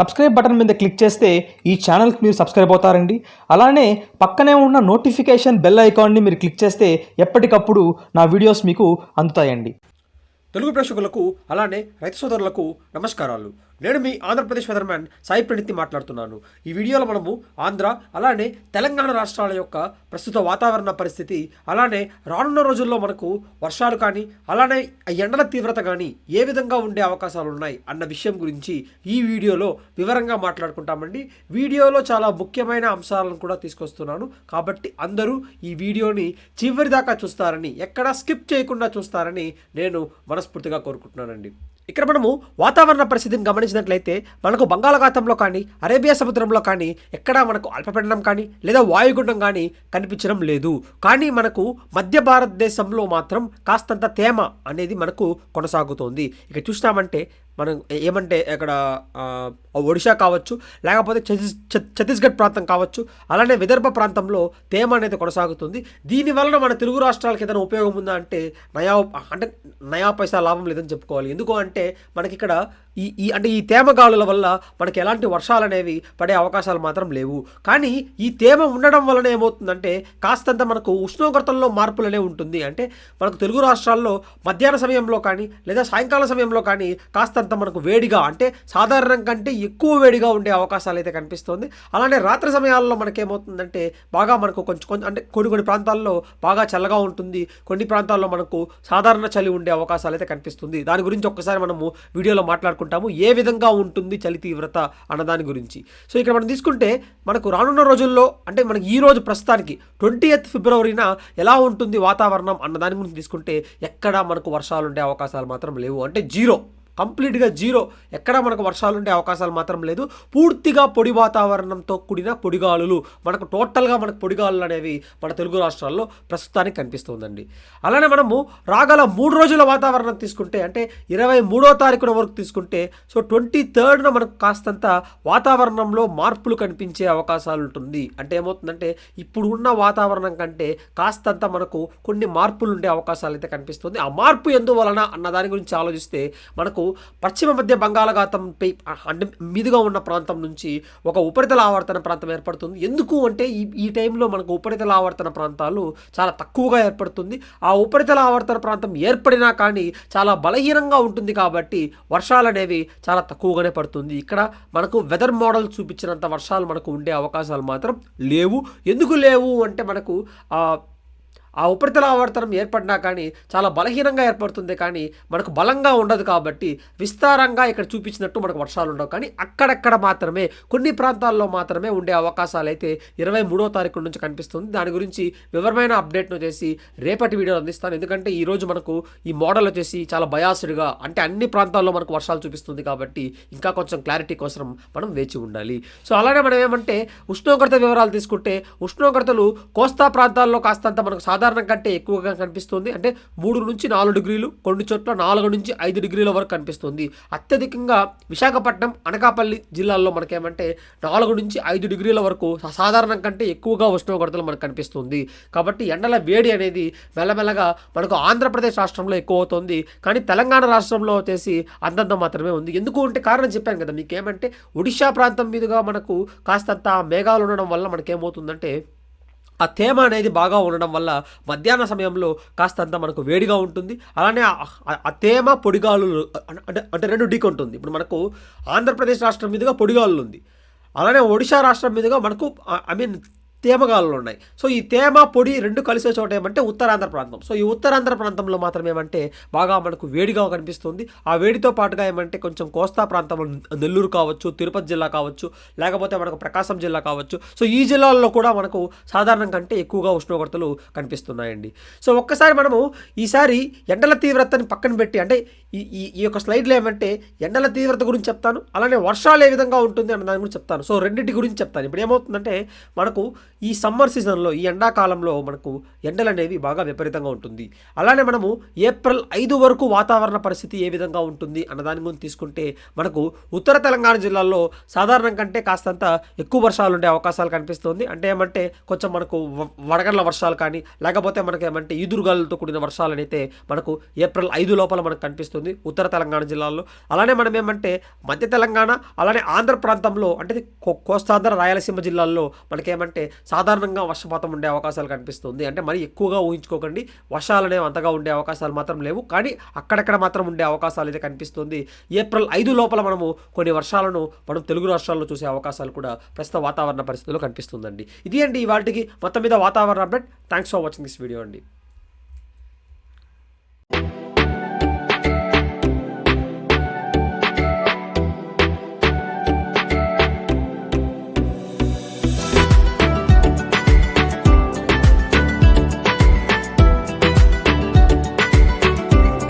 Subscribe button మీద click చేస్తే ఈ ఛానల్కి మీరు సబ్స్క్రైబ్ అవుతారండి. అలానే పక్కనే ఉన్న నోటిఫికేషన్ బెల్ ఐకాన్ని మీరు క్లిక్ చేస్తే ఎప్పటికప్పుడు నా వీడియోస్ మీకు అందుతాయండి. తెలుగు ప్రేక్షకులకు అలానే రైతు సోదరులకు నమస్కారాలు. నేను మీ ఆంధ్రప్రదేశ్ వెదర్మ్యాన్ సాయి ప్రణితి మాట్లాడుతున్నాను. ఈ వీడియోలో మనము ఆంధ్ర అలానే తెలంగాణ రాష్ట్రాల యొక్క ప్రస్తుత వాతావరణ పరిస్థితి అలానే రానున్న రోజుల్లో మనకు వర్షాలు కానీ అలానే ఎండల తీవ్రత కానీ ఏ విధంగా ఉండే అవకాశాలు ఉన్నాయి అన్న విషయం గురించి ఈ వీడియోలో వివరంగా మాట్లాడుకుంటామండి. వీడియోలో చాలా ముఖ్యమైన అంశాలను కూడా తీసుకొస్తున్నాను. కాబట్టి అందరూ ఈ వీడియోని చివరి దాకా చూస్తారని ఎక్కడా స్కిప్ చేయకుండా చూస్తారని నేను మనస్ఫూర్తిగా కోరుకుంటున్నానండి. ఇక్కడ మనము వాతావరణ పరిస్థితిని గమనించినట్లయితే మనకు బంగాళాఖాతంలో కానీ అరేబియా సముద్రంలో కానీ ఎక్కడా మనకు అల్పపీడనం కానీ లేదా వాయుగుండం కానీ కనిపించడం లేదు. కానీ మనకు మధ్య భారతదేశంలో మాత్రం కాస్తంత తేమ అనేది మనకు కొనసాగుతోంది. ఇక చూసినామంటే మనం ఏమంటే ఇక్కడ ఒడిషా కావచ్చు లేకపోతే ఛత్తీస్ ఛత్తీస్గఢ్ ప్రాంతం కావచ్చు అలానే విదర్భ ప్రాంతంలో తేమ అనేది కొనసాగుతుంది. దీని వలన మన తెలుగు రాష్ట్రాలకు ఏదైనా ఉపయోగం ఉందా అంటే నయా అంటే నయా పైసా లాభం లేదని చెప్పుకోవాలి. ఎందుకు అంటే మనకి ఇక్కడ ఈ ఈ అంటే ఈ తేమ గాలుల వల్ల మనకి ఎలాంటి వర్షాలు అనేవి పడే అవకాశాలు మాత్రం లేవు. కానీ ఈ తేమ ఉండడం వలన ఏమవుతుందంటే కాస్తంత మనకు ఉష్ణోగ్రతల్లో మార్పులనే ఉంటుంది. అంటే మనకు తెలుగు రాష్ట్రాల్లో మధ్యాహ్న సమయంలో కానీ లేదా సాయంకాల సమయంలో కానీ కాస్తంత మనకు వేడిగా అంటే సాధారణం కంటే ఎక్కువ వేడిగా ఉండే అవకాశాలు అయితే కనిపిస్తుంది. అలానే రాత్రి సమయాల్లో మనకేమవుతుందంటే బాగా మనకు కొంచెం కొంచెం అంటే కొన్ని కొన్ని ప్రాంతాల్లో బాగా చల్లగా ఉంటుంది. కొన్ని ప్రాంతాల్లో మనకు సాధారణ చలి ఉండే అవకాశాలు అయితే కనిపిస్తుంది. దాని గురించి ఒక్కసారి మనము వీడియోలో మాట్లాడుకుంటాం ఉంటాము ఏ విధంగా ఉంటుంది చలి తీవ్రత అన్నదాని గురించి. సో ఇక్కడ మనం తీసుకుంటే మనకు రానున్న రోజుల్లో అంటే మనకి ఈ రోజు ప్రస్తుతానికి ట్వంటీ ఎయిత్ ఫిబ్రవరిన ఎలా ఉంటుంది వాతావరణం అన్నదాని గురించి తీసుకుంటే ఎక్కడా మనకు వర్షాలు ఉండే అవకాశాలు మాత్రం లేవు. అంటే జీరో. కంప్లీట్గా జీరో. ఎక్కడ మనకు వర్షాలు ఉండే అవకాశాలు మాత్రం లేదు. పూర్తిగా పొడి వాతావరణంతో కూడిన పొడిగాలులు మనకు టోటల్గా మనకు పొడిగాలులు అనేవి మన తెలుగు రాష్ట్రాల్లో ప్రస్తుతానికి కనిపిస్తుందండి. అలానే మనము రాగల మూడు రోజుల వాతావరణం తీసుకుంటే అంటే ఇరవై మూడో తారీఖున వరకు తీసుకుంటే సో ట్వంటీ థర్డ్న మనకు కాస్తంత వాతావరణంలో మార్పులు కనిపించే అవకాశాలు ఉంటుంది అంటే ఏమవుతుందంటే ఇప్పుడు ఉన్న వాతావరణం కంటే కాస్తంత మనకు కొన్ని మార్పులు ఉండే అవకాశాలు అయితే కనిపిస్తుంది. ఆ మార్పు ఎందువలన అన్న దాని గురించి ఆలోచిస్తే మనకు పశ్చిమ మధ్య బంగాళాఖాతంపై మీదుగా ఉన్న ప్రాంతం నుంచి ఒక ఉపరితల ఆవర్తన ప్రాంతం ఏర్పడుతుంది. ఎందుకు అంటే ఈ ఈ టైంలో మనకు ఉపరితల ఆవర్తన ప్రాంతాలు చాలా తక్కువగా ఏర్పడుతుంది. ఆ ఉపరితల ఆవర్తన ప్రాంతం ఏర్పడినా కానీ చాలా బలహీనంగా ఉంటుంది కాబట్టి వర్షాలు అనేవి చాలా తక్కువగానే పడుతుంది. ఇక్కడ మనకు వెదర్ మోడల్ చూపించినంత వర్షాలు మనకు ఉండే అవకాశాలు మాత్రం లేవు. ఎందుకు లేవు అంటే మనకు ఆ ఉపరితల ఆవర్తనం ఏర్పడినా కానీ చాలా బలహీనంగా ఏర్పడుతుంది కానీ మనకు బలంగా ఉండదు కాబట్టి విస్తారంగా ఇక్కడ చూపించినట్టు మనకు వర్షాలు ఉండవు. కానీ అక్కడక్కడ మాత్రమే కొన్ని ప్రాంతాల్లో మాత్రమే ఉండే అవకాశాలు అయితే ఇరవై మూడో తారీఖు నుంచి కనిపిస్తుంది. దాని గురించి వివరమైన అప్డేట్ను చేసి రేపటి వీడియోలు అందిస్తాను. ఎందుకంటే ఈరోజు మనకు ఈ మోడల్ వచ్చేసి చాలా బయాసుడ్గా అంటే అన్ని ప్రాంతాల్లో మనకు వర్షాలు చూపిస్తుంది కాబట్టి ఇంకా కొంచెం క్లారిటీ కోసం మనం వేచి ఉండాలి. సో అలానే మనం ఏమంటే ఉష్ణోగ్రత వివరాలు తీసుకుంటే ఉష్ణోగ్రతలు కోస్తా ప్రాంతాల్లో కాస్తంత మనకు సాధారణం కంటే ఎక్కువగా కనిపిస్తుంది. అంటే మూడు నుంచి నాలుగు డిగ్రీలు కొన్ని చోట్ల నాలుగు నుంచి ఐదు డిగ్రీల వరకు కనిపిస్తుంది. అత్యధికంగా విశాఖపట్నం అనకాపల్లి జిల్లాల్లో మనకేమంటే నాలుగు నుంచి ఐదు డిగ్రీల వరకు సాధారణం కంటే ఎక్కువగా ఉష్ణోగ్రతలు మనకు కనిపిస్తుంది. కాబట్టి ఎండల వేడి అనేది మెల్లమెల్లగా మనకు ఆంధ్రప్రదేశ్ రాష్ట్రంలో ఎక్కువ అవుతుంది కానీ తెలంగాణ రాష్ట్రంలో వచ్చేసి అంతంత మాత్రమే ఉంది. ఎందుకు అంటే కారణం చెప్పాను కదా మీకేమంటే ఒడిషా ఒడిశా ప్రాంతం మీదుగా మనకు కాస్తంత మేఘాలు ఉండడం వల్ల మనకేమవుతుందంటే ఆ తేమ అనేది బాగా ఉండడం వల్ల మధ్యాహ్న సమయంలో కాస్తంత మనకు వేడిగా ఉంటుంది. అలానే ఆ- తేమ పొడిగాలు అంటే అంటే రెండు డీక్ ఉంటుంది. ఇప్పుడు మనకు ఆంధ్రప్రదేశ్ రాష్ట్రం మీదుగా పొడిగాలు ఉంది. అలానే ఒడిశా రాష్ట్రం మీదుగా మనకు ఐ మీన్ తేమగాలు ఉన్నాయి. సో ఈ తేమ పొడి రెండు కలిసే చోట ఏమంటే ఉత్తరాంధ్ర ప్రాంతం. సో ఈ ఉత్తరాంధ్ర ప్రాంతంలో మాత్రం ఏమంటే బాగా మనకు వేడిగా కనిపిస్తుంది. ఆ వేడితో పాటుగా ఏమంటే కొంచెం కోస్తా ప్రాంతంలో నెల్లూరు కావచ్చు తిరుపతి జిల్లా కావచ్చు లేకపోతే మనకు ప్రకాశం జిల్లా కావచ్చు. సో ఈ జిల్లాల్లో కూడా మనకు సాధారణం కంటే ఎక్కువగా ఉష్ణోగ్రతలు కనిపిస్తున్నాయండి. సో ఒక్కసారి మనము ఈసారి ఎండల తీవ్రతని పక్కన పెట్టి అంటే ఈ ఈ ఈ యొక్క స్లైడ్లో ఏమంటే ఎండల తీవ్రత గురించి చెప్తాను. అలానే వర్షాలు ఏ విధంగా ఉంటుంది అన్న దాని గురించి చెప్తాను. సో రెండింటి గురించి చెప్తాను. ఇప్పుడు ఏమవుతుందంటే మనకు ఈ సమ్మర్ సీజన్లో ఈ ఎండాకాలంలో మనకు ఎండలు అనేవి బాగా విపరీతంగా ఉంటుంది. అలానే మనము ఏప్రిల్ ఐదు వరకు వాతావరణ పరిస్థితి ఏ విధంగా ఉంటుంది అన్న దాని గురించి తీసుకుంటే మనకు ఉత్తర తెలంగాణ జిల్లాల్లో సాధారణం కంటే కాస్తంత ఎక్కువ వర్షాలు ఉండే అవకాశాలు కనిపిస్తుంది. అంటే ఏమంటే కొంచెం మనకు వ- వడగండ్ల వర్షాలు కానీ లేకపోతే మనకి ఏమంటే ఈదురుగాలతో కూడిన వర్షాలు అయితే మనకు ఏప్రిల్ ఐదు లోపల మనకు కనిపిస్తుంది ఉత్తర తెలంగాణ జిల్లాల్లో. అలానే మనం ఏమంటే మధ్య తెలంగాణ అలానే ఆంధ్ర ప్రాంతంలో అంటే కో- కోస్తాంధ్ర రాయలసీమ జిల్లాల్లో మనకేమంటే సాధారణంగా వర్షపాతం ఉండే అవకాశాలు కనిపిస్తుంది. అంటే మరి ఎక్కువగా ఊహించుకోకండి. వర్షాలు అనేవి అంతగా ఉండే అవకాశాలు మాత్రం లేవు. కానీ అక్కడక్కడ మాత్రం ఉండే అవకాశాలు అయితే కనిపిస్తుంది. ఏప్రిల్ ఐదు లోపల మనము కొన్ని వర్షాలను మనం తెలుగు రాష్ట్రాల్లో చూసే అవకాశాలు కూడా ప్రస్తుత వాతావరణ పరిస్థితుల్లో కనిపిస్తుందండి. ఇది అండి ఇవాటికి మొత్తం మీద వాతావరణ update. Thanks for watching this video అండి.